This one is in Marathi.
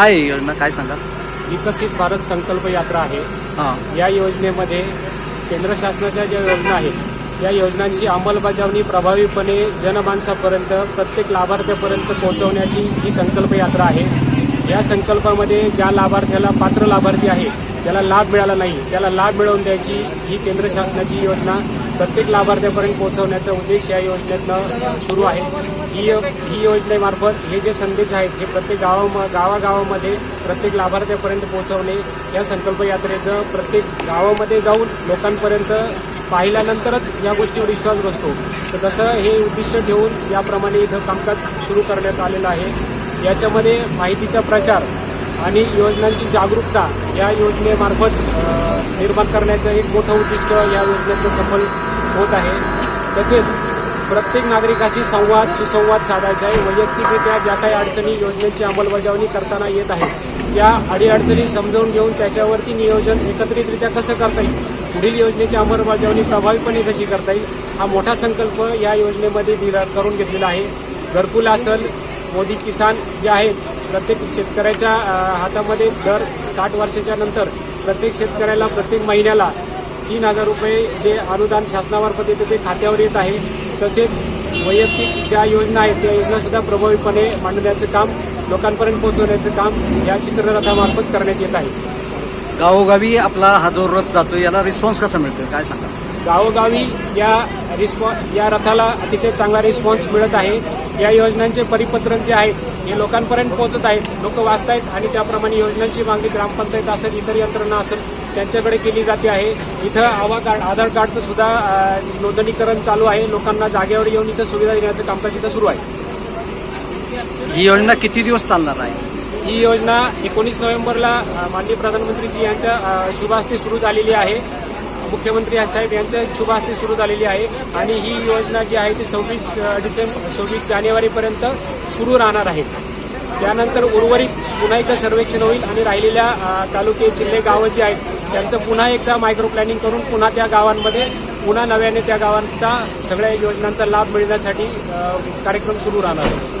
काय आहे योजना? काय सांगा? विकसित भारत संकल्प यात्रा आहे. हां. या योजनेमध्ये केंद्र शासनाच्या ज्या योजना आहेत या योजनांची अंमलबजावणी प्रभावीपणे जनमानसापर्यंत प्रत्येक लाभार्थ्यापर्यंत पोहोचवण्याची ही संकल्प यात्रा आहे. या संकल्पामध्ये ज्या लाभार्थ्याला पात्र लाभार्थी आहे ज्याला लाभ मिळाला नाही त्याला लाभ मिळवून द्यायची ही केंद्र शासनाची योजना प्रत्येक लाभार्थ्यापर्यंत पोहोचवण्याचा उद्देश या योजनेतनं सुरू आहे. ही ही योजनेमार्फत हे जे संदेश आहेत हे प्रत्येक गावा गावागावामध्ये प्रत्येक लाभार्थ्यापर्यंत पोहोचवणे या संकल्प यात्रेचं प्रत्येक गावामध्ये जाऊन लोकांपर्यंत पाहिल्यानंतरच या गोष्टीवर विश्वास बसतो. तर तसं हे उद्दिष्ट ठेवून याप्रमाणे इथं कामकाज सुरू करण्यात आलेलं आहे. याच्यामध्ये माहितीचा प्रचार आणि योजनांची जागरूकता या योजनेमार्फत निर्माण करण्याचं एक मोठं उद्दिष्ट या योजनेचं सफल होत आहे. तसेच प्रत्येक नागरिकाशी संवाद सुसंवाद साधायचा आहे. वैयक्तिकरित्या ज्या काही अडचणी योजनेची अंमलबजावणी करताना येत आहे त्या अडीअडचणी समजावून घेऊन त्याच्यावरती नियोजन एकत्रितरित्या कसं करता येईल? पुढील योजनेची अंमलबजावणी प्रभावीपणे कशी करता येईल? हा मोठा संकल्प या योजनेमध्ये दिला करून घेतलेला आहे. घरकुल असेल मोदी किसान जे आहेत प्रत्येक शेतकऱ्याच्या हातामध्ये दर साठ वर्षाच्या नंतर प्रत्येक शेतकऱ्याला प्रत्येक महिन्याला तीन हजार रुपये जे अनुदान शासनामार्फत येते ते खात्यावर येत आहे. तसेच वैयक्तिक ज्या योजना आहेत त्या योजनासुद्धा प्रभावीपणे मांडण्याचं काम लोकांपर्यंत पोहोचवण्याचं काम या चित्ररथामार्फत करण्यात येत आहे. गावोगावी आपला हा जो रथ जातो याला रिस्पॉन्स कसा मिळतो काय सांगा गावोगावी या रिस्पॉ या रथाला अतिशय चांगला रिस्पॉन्स मिळत आहे. या योजनांचे परिपत्रक जे आहेत हे लोकांपर्यंत पोहोचत आहेत. लोक वाचतायत आणि त्याप्रमाणे योजनांची मागणी ग्रामपंचायत असेल इतर यंत्रणा असेल त्यांच्याकडे केली जाते आहे. इथं आवा कार्ड आधार कार्डचं सुद्धा नोंदणीकरण चालू आहे. लोकांना जागेवर येऊन इथं सुविधा देण्याचं कामकाज इथं सुरू आहे. ही योजना किती दिवस चालणार आहे? ही योजना एकोणीस नोव्हेंबरला माननीय प्रधानमंत्रीजी यांच्या अ, शुभ हस्ते सुरू झालेली आहे. मुख्यमंत्री साहेब यांच्या शुभ हस्ते सुरू झालेली आहे आणि ही योजना जी आहे ती सव्वीस डिसेंबर सव्वीस जानेवारीपर्यंत सुरू राहणार आहे. त्यानंतर उर्वरित पुन्हा एकदा सर्वेक्षण होईल आणि राहिलेल्या तालुके जिल्हे गावं जी आहेत त्यांचं पुन्हा एकदा मायक्रो प्लॅनिंग करून पुन्हा त्या गावांमध्ये पुन्हा नव्याने त्या गावांचा सगळ्या योजनांचा लाभ मिळण्यासाठी कार्यक्रम सुरू राहणार आहे.